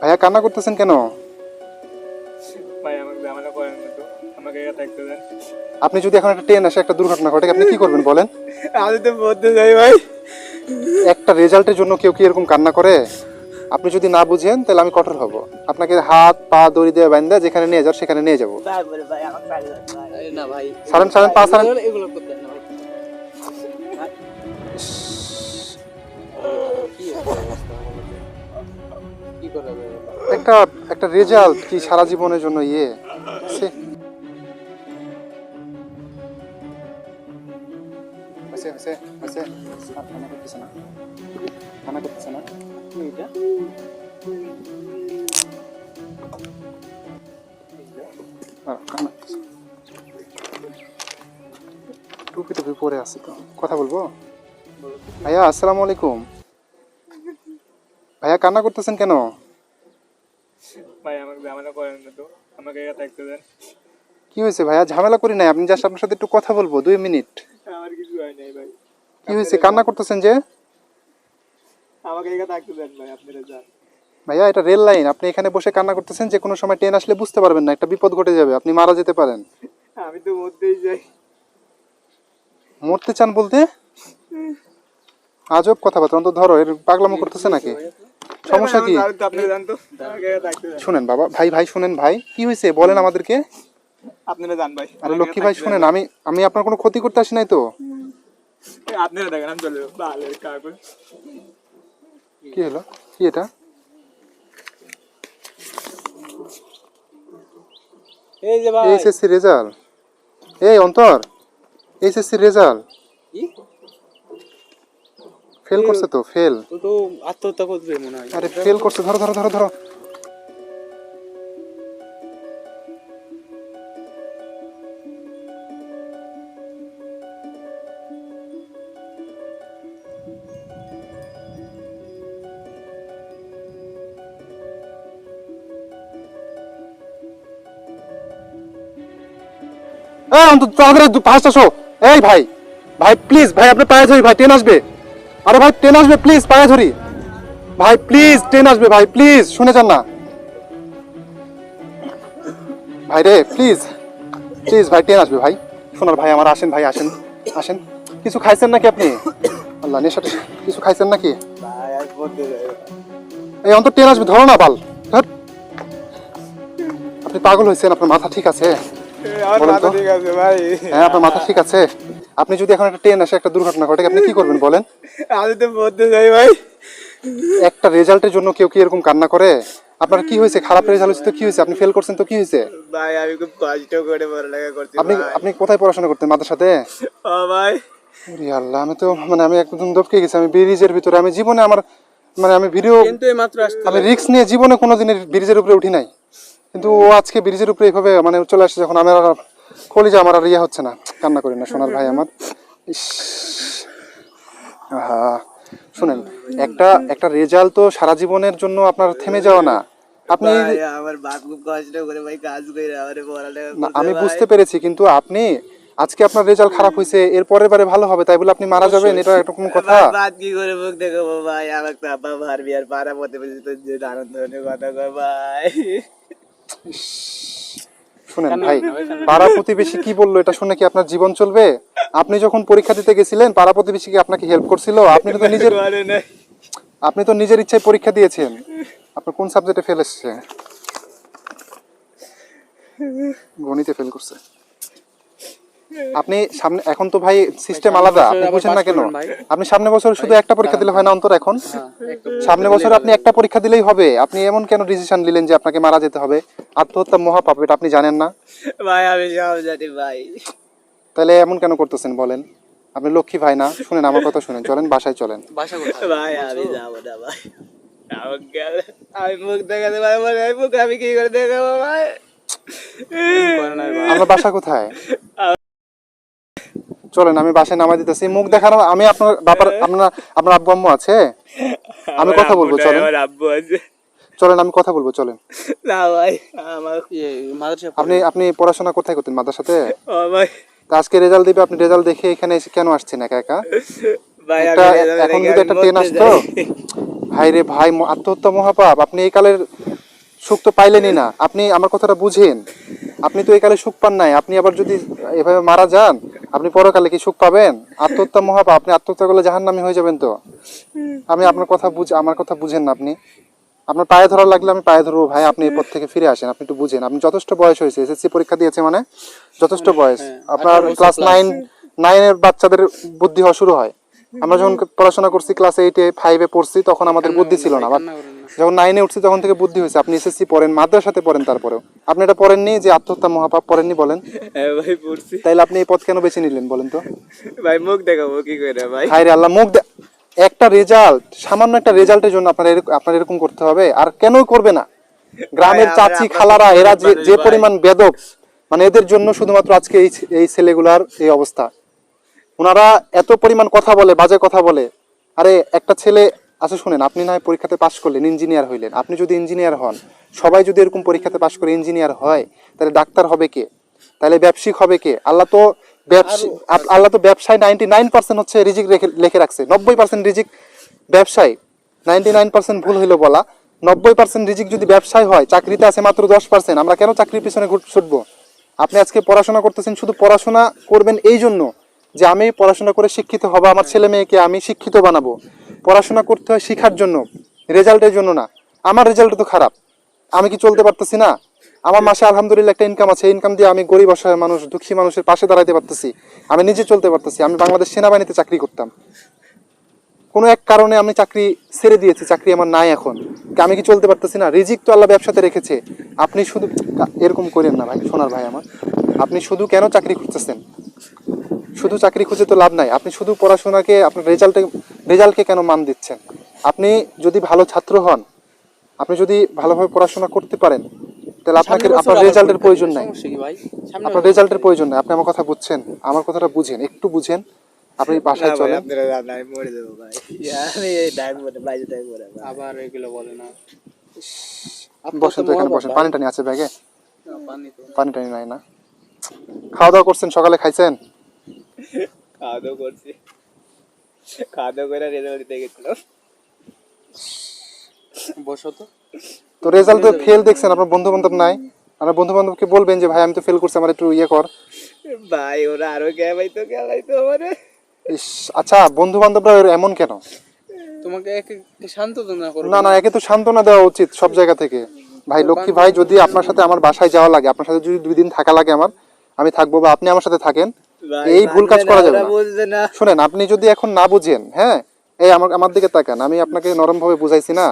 ভাইয়া কান্না করতেছেন কেন? আপনি যদি এখন একটা ট্রেন আসে একটা দুর্ঘটনা ঘটে আপনি কি করবেন বলেন? আমি তো বলতে চাই ভাই। একটা রেজাল্টের জন্য কেউ কি এরকম কান্না করে? আপনি যদি না বুঝেন তাহলে আমি কঠোর হব। আপনাকে হাত পা দড়ি দিয়ে বান্ধা যেখানে নিয়ে যাও সেখানে নিয়ে যাব। তারপরে ভাই আমাকে ছাড়ি দেন ভাই আরে না ভাই। সারেন সারেন পা সারেন কি করা যাবে একটা একটা রেজাল্ট কি সারা জীবনের জন্য ইয়ে? হয়েছে হয়েছে হয়েছে আর করতেছে না। কান্না করতেছে না। এটা? আর কান্না করতেছে। না। টুপি টুপি পরে আছে তো। কথা বলব? ভাইয়া আসসালামু আলাইকুম। ভাইয়া কান্না করতেছেন কেন? ভাই আমাকে জামানা করেন না তো। আমাকে একা থাকতে দেন। কি হয়েছে ভাইয়া? ঝামেলা করি নাই। আপনি জাস্ট আপনার সাথে একটু কথা বলব দুই মিনিট। আমার কিছু হয় নাই ভাই। কি হয়েছে? কান্না করতেছেন যে? আমাকে একা থাকতে দেন ভাই আপনারা যান। ভাইয়া এটা রেল লাইন। আপনি এখানে বসে কান্না করতেছেন যে কোনো সময় ট্রেন আসলে বুঝতে পারবেন না একটা বিপদ ঘটে যাবে। আপনি মারা যেতে পারেন। আমি তো মরতেই যাই মরতে চান বলতে? আজব কথাবার্তা অন্তত ধরো এর পাগলামো করতেছে নাকি? সমস্যা কি? শুনেন বাবা ভাই ভাই শুনেন ভাই। কি হয়েছে? বলেন আমাদেরকে। আপনারা জান ভাই। আরে লক্ষ্মী ভাই শুনেন আমি আমি আপনার কোনো ক্ষতি করতে আসি নাই তো? আপনারা দেখেন আমি চলে ভালো কাগজ কি হলো? কি এটা? এই যে ভাই। HSC result. এই অন্তর। HSC result? ফেল করছে তো ফেল ও তো আত্মহত্যা করবে মনে হয়। আরে ফেল করছে ধরো ধরো ধরো ধরো। এই অন্তত তাড়াতাড়ি ফার্স্ট আসো এই ভাই ভাই প্লিজ ভাই আপনি পায়ে ধরি ভাই ট্রেন আসবে। আরে ভাই ট্রেন আসবে প্লিজ পায়ে ধরি। ভাই প্লিজ ট্রেন আসবে ভাই প্লিজ শুনে যান না। ভাই রে প্লিজ প্লিজ ভাই ট্রেন আসবে ভাই। শোনার ভাই আমার আসেন ভাই আসেন আসেন। কিছু খাইছেন নাকি আপনি? আল্লাহ নেশাটা কিছু খাইছেন নাকি? এই অন্তর ট্রেন আসবে ধরো না বাল। আপনি পাগল হয়েছেন আপনার মাথা ঠিক আছে। হ্যাঁ আপনার মাথা ঠিক আছে। আপনি যদি এখন একটা ট্রেন আসে একটা দুর্ঘটনা ঘটে আপনি কি করবেন বলেন? আমি তো পড়তে যাই ভাই। একটা রেজাল্টের জন্য কেউ কি এরকম কান্না করে? আপনার কি হয়েছে? খারাপ রেজাল্ট হয়েছে তো কি হয়েছে? আপনি ফেল করছেন তো কি হয়েছে? ভাই আমি খুব কষ্ট করে পড়ালেখা করছি আপনি আপনি কোথায় পড়াশোনা করতেন মাদের সাথে ও ভাই। আল্লাহ আমি তো মানে আমি একদম দপকে গেছি আমি ব্রিজের ভিতরে। আমি জীবনে আমার মানে আমি ভিডিও কিন্তু এই মাত্র আসতে আমি রিক্স নিয়ে জীবনে কোনোদিন ব্রিজের উপরে উঠি নাই। কিন্তু ও আজকে ব্রিজের উপরে এইভাবে মানে চলে আসছে যখন আমার আর কলিজা আমার আর ইয়ে হচ্ছে না কান্না করি না সোনার ভাই আমার। ইস আহা শুনেন একটা একটা রেজাল্ট তো সারা জীবনের জন্য আপনার থেমে যাওয়া না। আপনি আমি বুঝতে পেরেছি কিন্তু আপনি আজকে আপনার রেজাল্ট খারাপ হয়েছে এর পরের বারে ভালো হবে তাই বলে আপনি মারা যাবেন এটা একটা কোনো কথা। বাদ কি করে মুখ দেখাবো ভাই? আমার তো আব্বা মারবি আর পাড়া পথে বসে তো যে আনন্দ ধরনের কথা কয় ভাই। শুনেন ভাই পাড়া প্রতিবেশী কি বলল? এটা শুনে কি আপনার জীবন চলবে? আপনি যখন পরীক্ষা দিতে গেছিলেন পাড়া প্রতিবেশী কি আপনাকে হেল্প করছিল? আপনি তো নিজের আপনি তো নিজের ইচ্ছায় পরীক্ষা দিয়েছেন। আপনার কোন সাবজেক্টে ফেল এসছে? গণিতে ফেল করছে। আপনি সামনে এখন তো ভাই সিস্টেম আলাদা। আপনি আবার বুঝেন না কেন? আপনি সামনে বছর শুধু একটা পরীক্ষা দিলে হয় না অন্তর এখন? সামনে বছর আপনি একটা পরীক্ষা দিলেই হবে। আপনি এমন কেন ডিসিশন নিলেন যে আপনাকে মারা যেতে হবে? আত্মহত্যা মহাপাপ এটা আপনি জানেন না? ভাই আমি সব জানি ভাই। তাহলে এমন কেন করতেছেন বলেন? আপনি লক্ষ্মী ভাই না? শুনেন আমার কথা শুনেন। চলেন বাসায় চলেন। বাসা কোথায়? ভাই আমি যাব না ভাই। আমার গেলে আমি মুখ দেখাতে পারব না। মুখ আমি কি করে দেখাবো ভাই। আপনার বাসা কোথায়? চলেন আমি বাসায় নামাই দিতেছি। মুখ দেখার আমি আপনার বাবার আপনার আপনার আব্বু আম্মু আছে? আমি কথা বলব চলেন। আমার আব্বু আছে। চলেন আমি কথা বলব চলেন। না ভাই আমার ইয়ে, মাদ্রাসা আপনি আপনি পড়াশোনা কোথায় করতেন মাদ্রাসাতে? ও ভাই। আজকে রেজাল্ট দিবে আপনি রেজাল্ট দেখে এখানে এসে কেন আসছেন একা একা? এখন দেখে যদি একটা ট্রেন আসতো? ভাই রে ভাই আত্মহত্যা মহাপাপ। আপনি এই কালের সুখ তো পাইলেনই না। আপনি আমার কথাটা বুঝেন। আপনি তো এই কালে সুখ পান নাই। আপনি আবার যদি এভাবে মারা যান আপনি পরকালে কি সুখ পাবেন? আত্মহত্যা মহাপাপ আপনি আত্মহত্যা করলে জাহান্নামী হয়ে যাবেন তো? আমি আপনার কথা বুঝ আমার কথা বুঝেন না আপনি। আপনার পায়ে ধরা লাগলে আমি পায়ে ধরবো ভাই আপনি এই পথ থেকে ফিরে আসেন আপনি একটু বুঝেন। আপনি যথেষ্ট বয়স হয়েছে এসএসসি পরীক্ষা দিয়েছে মানে যথেষ্ট বয়স। হ্যাঁ, আপনার ক্লাস নাইন নাইনের বাচ্চাদের বুদ্ধি হওয়া শুরু হয়। আমরা যখন পড়াশোনা করছি ক্লাস এইটে ফাইভে পড়ছি তখন আমাদের বুদ্ধি ছিল না। যখন নাইনে উঠছি তখন থেকে বুদ্ধি হয়েছে। আপনি এসএসসি পড়েন মাদ্রাসাতে পড়েন তারপরেও। আপনি এটা পড়েননি যে আত্মহত্যা মহাপাপ পড়েননি বলেন? হ্যাঁ ভাই পড়ছি। তাইলে আপনি এই পথ কেন বেছে নিলেন বলেন তো? ভাই মুখ দেখাবো কি করে ভাই? হায় রে আল্লাহ মুখ একটা রেজাল্ট সামান্য একটা রেজাল্টের জন্য আপনার এরকম আপনার এরকম করতে হবে আর কেনই করবে না? গ্রামের চাচি খালারা এরা যে যে পরিমাণ বেদক মানে এদের জন্য শুধুমাত্র আজকে এই এই ছেলেগুলার এই অবস্থা। ওনারা এত পরিমাণ কথা বলে বাজে কথা বলে। আরে একটা ছেলে আচ্ছা শুনেন আপনি না হয় পরীক্ষাতে পাশ করলেন ইঞ্জিনিয়ার হইলেন। আপনি যদি ইঞ্জিনিয়ার হন সবাই যদি এরকম পরীক্ষাতে পাশ করে ইঞ্জিনিয়ার হয় তাহলে ডাক্তার হবে কে? তাহলে ব্যবসায়িক হবে কে? আল্লাহ তো ব্যবসা আল্লাহ তো ব্যবসায় নাইনটি নাইন পার্সেন্ট হচ্ছে রিজিক রেখে লিখে রাখছে। নব্বই পার্সেন্ট রিজিক ব্যবসায় নাইনটি নাইন পার্সেন্ট ভুল হইল বলা। নব্বই পার্সেন্ট রিজিক যদি ব্যবসায় হয় চাকরিতে আছে মাত্র দশ পার্সেন্ট আমরা কেন চাকরির পিছনে ঘুর- ছুটবো? আপনি আজকে পড়াশোনা করতেছেন শুধু পড়াশোনা করবেন এই জন্য যে আমি পড়াশোনা করে শিক্ষিত হব আমার ছেলে মেয়েকে আমি শিক্ষিত বানাবো। পড়াশোনা করতে হয় শেখার জন্য রেজাল্টের জন্য না। আমার রেজাল্ট তো খারাপ। আমি কি চলতে পারতেছি না? আমার মাসে আলহামদুলিল্লাহ একটা ইনকাম আছে। ইনকাম দিয়ে আমি গরিব, অসহায় মানুষ, দুঃখী মানুষের পাশে দাঁড়াতে পারতেছি। আমি নিজে চলতে পারতেছি। আমি বাংলাদেশ সেনাবাহিনীতে চাকরি করতাম। কোনো এক কারণে আমি চাকরি ছেড়ে দিয়েছি। চাকরি আমার নাই এখন। আমি কি চলতে পারতেছি না? রিজিক তো আল্লাহ ব্যবসাতে রেখেছে। আপনি শুধু এরকম করেন না ভাই, সোনার ভাই আমার। আপনি শুধু কেন চাকরি খুঁজতেছেন? শুধু চাকরি খুঁজে তো লাভ নাই। আপনি শুধু পড়াশোনাকে, আপনার রেজাল্টে রেজাল্টকে কেন মান দিচ্ছেন? আপনি যদি ভালো ছাত্র হন আপনি যদি ভালোভাবে পড়াশোনা করতে পারেন তাহলে আপনাকে আপনার রেজাল্টের প্রয়োজন নাই। সমস্যা কি ভাই? সামনে আপনার রেজাল্টের প্রয়োজন নাই। আপনি আমার কথা বুঝছেন? আমার কথাটা বুঝেন একটু বুঝেন। আপনি বাসায় চলেন। আবার এগুলো বলে না। বসেন তো এখানে বসেন। পানি টানি আছে ব্যাগে? পানি তো। পানি টানি নাই না। খাওয়া দাওয়া করছেন? সকালে খাইছেন? খাওয়া দাওয়া করছি। খাওয়া দাওয়া করে রেজাল্ট দিতে গেছিলাম বসো তো। তো রেজাল্ট তো ফেল দেখছেন আপনার বন্ধু বান্ধব নাই। আপনার বন্ধু বান্ধবকে বলবেন যে ভাই আমি তো ফেল করছি আমার একটু ইয়ে কর। ভাই ওরা আরও গেবাইতো গেলাইতো আমারে। ইস, আচ্ছা বন্ধু বান্ধবরা এমন কেন? তোমাকে একে করো। না না একে তো সান্ত্বনা দেওয়া উচিত সব জায়গা থেকে। ভাই লক্ষ্মী ভাই যদি আপনার সাথে আমার বাসায় যাওয়া লাগে আপনার সাথে যদি দুই দিন থাকা লাগে আমার আমি থাকব বা আপনি আমার সাথে থাকেন ভাই, এই ভুল কাজ করা যাবে না। শুনেন আপনি যদি এখন না বুঝেন হ্যাঁ? এই আমার আমার দিকে তাকান আমি আপনাকে নরম ভাবে বুঝাইছি না।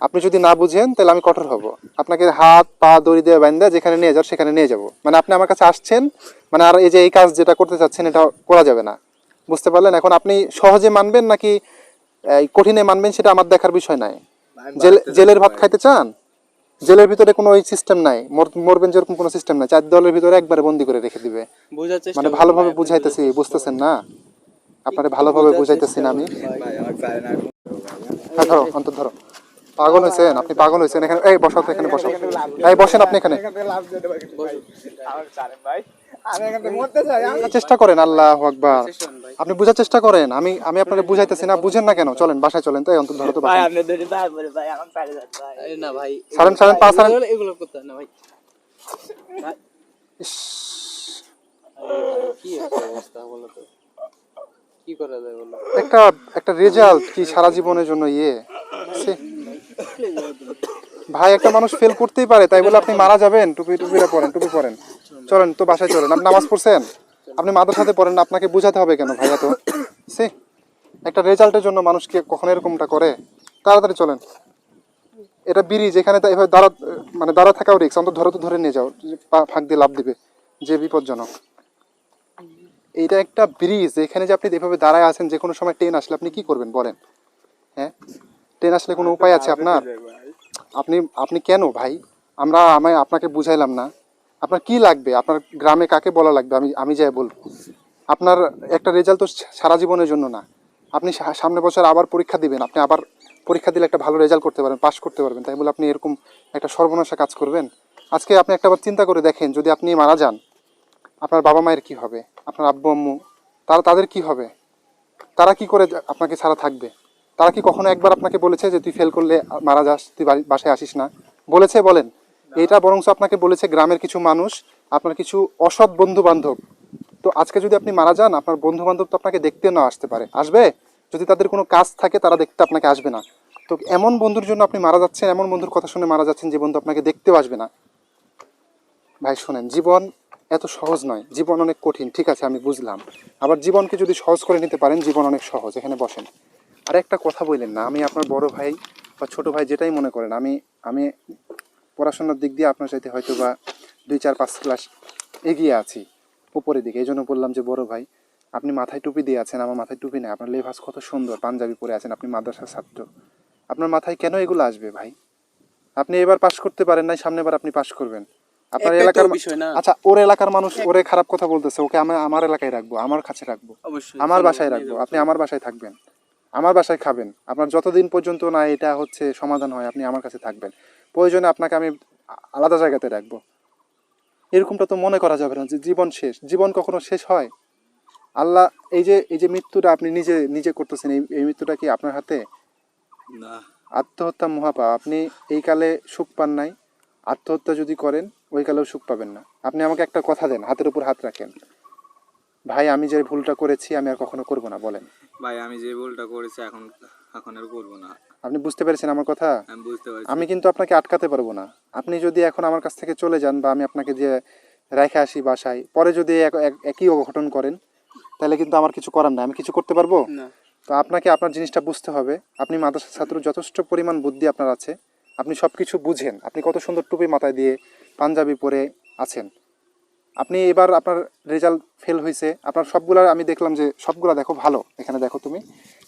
আপনি যদি না বুঝেন তাহলে আমি কঠোর হব। আপনাকে হাত পা দড়ি দিয়ে বান্ধা যেখানে নিয়ে যাও সেখানে নিয়ে যাব। মানে আপনি আমার কাছে আসছেন মানে আর এই যে এই কাজ যেটা করতে চাচ্ছেন এটা করা যাবে না। বুঝতে পারলেন? এখন আপনি সহজে মানবেন নাকি কঠিনে মানবেন সেটা আমার দেখার বিষয় নাই। জেলের ভাত খাইতে চান? জেলের ভিতরে কোনো ওই সিস্টেম নাই। মর- মরবেন যেরকম কোনো সিস্টেম নাই। চার দলের ভিতরে একবারে বন্দি করে রেখে দিবে। মানে ভালোভাবে বুঝাইতেছি বুঝতেছেন না? আপনারা ভালোভাবে বুঝাইতেছি না আমি। হ্যাঁ, ধরো অন্তর ধরো। পাগল হয়েছেন আপনি পাগল হয়েছেন এখানে এই বসাও এখানে বসাও। এই বসেন আপনি এখানে। চেষ্টা করেন আল্লাহ আকবার। আপনি বুঝার চেষ্টা করেন। আমি আমি আপনাকে বুঝাইতেছি না বুঝেন না কেন? চলেন বাসায় চলেন তো এই অন্তর ধরো তো ভাই বাসায় আপনি দুটি ভাই আমার ছাড়ে যান ভাই। আরে না ভাই ছাড়েন, ছাড়েন, পা ছাড়েন। এগুলো- করতে না ভাই। কি একটা অবস্থা বলো তো? কি করা যায় বলো? একটা একটা রেজাল্ট কি সারা জীবনের জন্য ইয়ে? ভাই একটা মানুষ ফেল করতেই পারে তাই বলে আপনি মারা যাবেন? টুপি টুপিটা পরেন টুপি পরেন। চলেন, তো বাসায় চলেন। আপনি নামাজ পড়ছেন? আপনি মাদ্রাসাতে পড়েন না, আপনাকে বুঝাতে হবে কেন ভাইয়া তো? সে একটা রেজাল্টের জন্য মানুষকে কখনো এরকমটা করে? তাড়াতাড়ি চলেন। এটা এখানে তো এভাবে দাঁড়া মানে দাঁড়া থাকাও রিক্স অন্তত ধরে তো ধরে নিয়ে যাও ফাঁক দিয়ে লাভ দিবে, যে বিপজ্জনক। এইটা একটা ব্রিজ এখানে যে আপনি এভাবে দাঁড়ায় আছেন, যে কোনো সময় ট্রেন আসলে আপনি কি করবেন বলেন? হ্যাঁ? ট্রেন আসলে কোনো উপায় আছে আপনার? আপনি আপনি কেন ভাই? আমরা আমায় আপনাকে বুঝাইলাম না। আপনার কি লাগবে? আপনার গ্রামে কাকে বলা লাগবে? আমি আমি যাই বলব। আপনার একটা রেজাল্ট তো সারা জীবনের জন্য না। আপনি সা- সামনের বছর আবার পরীক্ষা দিবেন। আপনি আবার পরীক্ষা দিলে একটা ভালো রেজাল্ট করতে পারবেন পাশ করতে পারবেন। তাই বলে আপনি এরকম একটা সর্বনাশা কাজ করবেন। আজকে আপনি একটা বার চিন্তা করে দেখেন, যদি আপনি মারা যান, আপনার বাবা মায়ের কি হবে? আপনার আব্বু, আম্মু, তারা তাদের কি হবে? তারা কি করে আপনাকে ছাড়া থাকবে? তারা কি কখনো একবার আপনাকে বলেছে যে তুই ফেল করলে মারা যাস, তুই বাসায় আসিস না? বলেছে, বলেন। এটা বরং আপনাকে বলেছে গ্রামের কিছু মানুষ, আপনার কিছু অসৎ বন্ধু বান্ধব তো আজকে যদি আপনি মারা যান, আপনার বন্ধু বান্ধব তো আপনাকে দেখতে না আসতে পারে। আসবে? যদি তাদের কোনো কাজ থাকে, তারা দেখতে আপনাকে আসবে না। তো এমন বন্ধুর জন্য আপনি মারা যাচ্ছেন, এমন বন্ধুর কথা শুনে মারা যাচ্ছেন যে বন্ধু আপনাকে দেখতেও আসবে না। ভাই, শোনেন, জীবন এত সহজ নয়। জীবন অনেক কঠিন, ঠিক আছে, আমি বুঝলাম। আবার জীবনকে যদি সহজ করে নিতে পারেন, জীবন অনেক সহজ। এখানে বসেন। আর একটা কথা বললেন না, আমি আপনার বড় ভাই বা ছোট ভাই যেটাই মনে করেন, আমি আমি পড়াশোনার দিক দিয়ে আপনার সাথে হয়তো বা দুই চার পাঁচ ক্লাস এগিয়ে আছি উপরের দিকে। এই জন্য বললাম যে বড় ভাই আপনি মাথায় টুপি দিয়ে আছেন আমার মাথায় টুপি নেই আপনার লেভাস কত সুন্দর পাঞ্জাবি পরে আছেন আপনি মাদ্রাসার ছাত্র। আপনার মাথায় কেন এগুলো আসবে ভাই? আপনি এবার পাশ করতে পারেন নাই সামনেবার আপনি পাশ করবেন। আপনার এলাকার। আচ্ছা ওর এলাকার মানুষ ওরে খারাপ কথা বলতেছে ওকে আমি আমার এলাকায় রাখব আমার কাছে রাখব অবশ্যই আমার বাসায় রাখব আপনি আমার বাসায় থাকবেন আমার বাসায় খাবেন। আপনার যতদিন পর্যন্ত না এটা হচ্ছে সমাধান হয় আপনি আমার কাছে থাকবেন। প্রয়োজনে আপনাকে আমি আলাদা জায়গাতে রাখব। এরকমটা তো মনে করা যাবে না যে জীবন শেষ। জীবন কখনো শেষ হয়? আল্লাহ এই যে এই যে মৃত্যুটা আপনি নিজে নিজে করতেছেন এই এই মৃত্যুটা কি আপনার হাতে? না। আত্মহত্যা মহাপাপ। আপনি এই কালে সুখ পান নাই। আত্মহত্যা যদি করেন ওই কালেও সুখ পাবেন না। আপনি আমাকে একটা কথা দেন হাতের উপর হাত রাখেন। ভাই আমি যে ভুলটা করেছি আমি আর কখনো করব না বলেন। ভাই আমি যে ভুলটা করেছি এখন এখন আর করব না। আপনি বুঝতে পেরেছেন আমার কথা? আমি বুঝতে পারছি। আমি কিন্তু আপনাকে আটকাতে পারব না। আপনি যদি এখন আমার কাছ থেকে চলে যান বা আমি আপনাকে যে রেখে আসি বাসায় পরে যদি এক- এক- একই অঘটন করেন তাহলে কিন্তু আমার কিছু করার নাই। আমি কিছু করতে পারব? না। তো আপনাকে আপনার জিনিসটা বুঝতে হবে। আপনি মাদ্রাসা ছাত্র যথেষ্ট পরিমাণ বুদ্ধি আপনার আছে। আপনি সব কিছু বুঝেন। আপনি কত সুন্দর টুপি মাথায় দিয়ে পাঞ্জাবি পরে আছেন। আপনি এবার আপনার রেজাল্ট ফেল হয়েছে আপনার সবগুলা আমি দেখলাম যে সবগুলা দেখো ভালো। এখানে দেখো তুমি।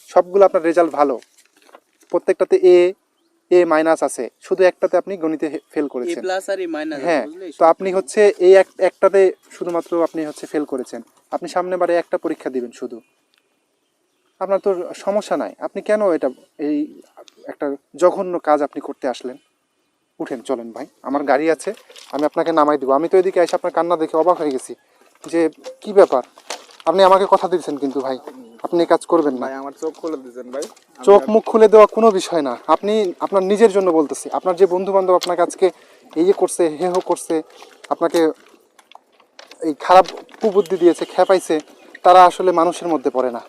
সবগুলো আপনার রেজাল্ট ভালো। প্রত্যেকটাতে এ এ মাইনাস আছে। শুধু একটাতে আপনি গণিতে ফেল করেছেন। হ্যাঁ তো আপনি হচ্ছে এই একটাতে শুধুমাত্র আপনি হচ্ছে ফেল করেছেন। আপনি সামনে বারে একটা পরীক্ষা দিবেন শুধু। আপনার তো সমস্যা নাই। আপনি কেন এটা এই একটা জঘন্য কাজ আপনি করতে আসলেন? উঠেন চলেন ভাই। আমার গাড়ি আছে আমি আপনাকে নামাই দেবো। আমি তো এদিকে এসে আপনার কান্না দেখে অবাক হয়ে গেছি যে কি ব্যাপার? আপনি আমাকে কথা দিয়েছেন কিন্তু ভাই। আপনি কাজ করবেন না। ভাই আমার চোখ খুলে দিয়েছেন ভাই। চোখ মুখ খুলে দেওয়া কোনো বিষয় না। আপনি আপনার নিজের জন্য বলতেছি। আপনার যে বন্ধু বান্ধব আপনাকে আজকে এই যে করছে হে হো করছে আপনাকে এই খারাপ কুবুদ্ধি দিয়েছে খেপাইছে তারা আসলে মানুষের মধ্যে পড়ে না।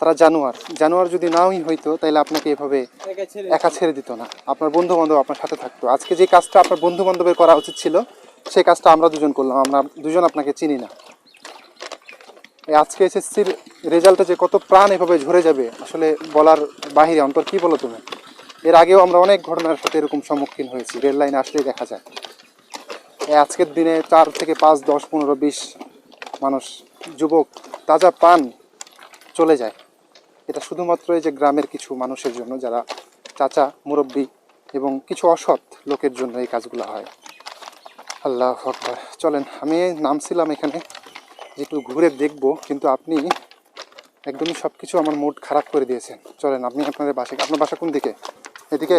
তারা জানোয়ার। জানোয়ার যদি নাওই হইতো তাহলে আপনাকে এভাবে একা ছেড়ে দিত। না। আপনার বন্ধু বান্ধব আপনার সাথে থাকতো। আজকে যে কাজটা আপনার বন্ধু বান্ধবের করা উচিত ছিল সেই কাজটা আমরা দুজন করলাম। আমরা দুজন আপনাকে চিনি না। আজকে এসএসসির রেজাল্টে যে কত প্রাণ এভাবে ঝরে যাবে, আসলে বলার বাহিরে অন্তর কি বলো তুমি? এর আগেও আমরা অনেক ঘটনার সাথে এরকম সম্মুখীন হয়েছি, রেল লাইনে আসলেই দেখা যায়। আজকের দিনে চার থেকে পাঁচ, দশ, পনেরো, বিশ মানুষ, যুবক তাজা পান চলে যায়। এটা শুধুমাত্র এই যে গ্রামের কিছু মানুষের জন্য, যারা চাচা, মুরব্বী এবং কিছু অসৎ লোকের জন্য এই কাজগুলো হয়। আল্লাহ চলেন, আমি নামছিলাম এখানে। যে একটু ঘুরে দেখব, কিন্তু আপনি একদমই সব কিছু আমার মুড খারাপ করে দিয়েছেন। চলেন, আপনি আপনার বাসায় আপনার বাসা কোন দিকে? এদিকে?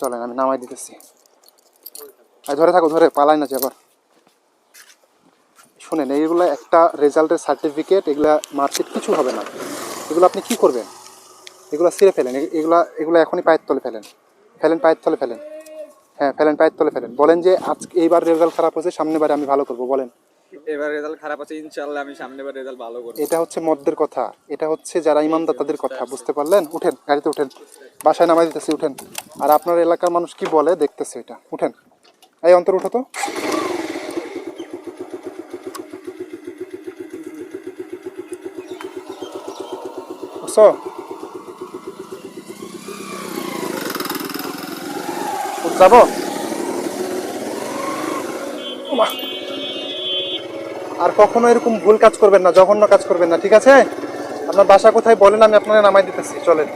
চলেন, আমি নামাই দিতেছি। আর ধরে থাকো, ধরে, পালাই না যে আবার। শুনেন, এইগুলো একটা রেজাল্টের সার্টিফিকেট এগুলা মার্কশিট কিছু হবে না। এগুলো আপনি কি করবেন? এগুলো ছিঁড়ে ফেলেন এগুলা, এগুলো এখনই পায়ের তলে ফেলেন। ফেলেন, পায়ের তলে ফেলেন। হ্যাঁ ফেলেন, পায়ের তলে ফেলেন। বলেন যে, আজকে এইবার রেজাল্ট খারাপ হয়েছে সামনে বারে আমি ভালো করব, বলেন। এবার রেজাল্ট খারাপ আছে ইনশাআল্লাহ আমি সামনেবার রেজাল্ট ভালো করব। এটা হচ্ছে মদ্যের কথা। এটা হচ্ছে যারা ইমানদার তাদের কথা বুঝতে পারলেন? উঠেন গাড়িতে উঠেন। বাসায় নামাই দিতেছি উঠেন। আর আপনার এলাকার মানুষ কি বলে? দেখতেছে এটা। উঠেন। এই অন্তর উঠো তো। যাব। আর কখনো এরকম ভুল কাজ করবেন না, জঘন্য কাজ করবেন না, ঠিক আছে? আপনার বাসা কোথায় বলেন, আমি আপনাকে নামাই দিতেছি, চলেন।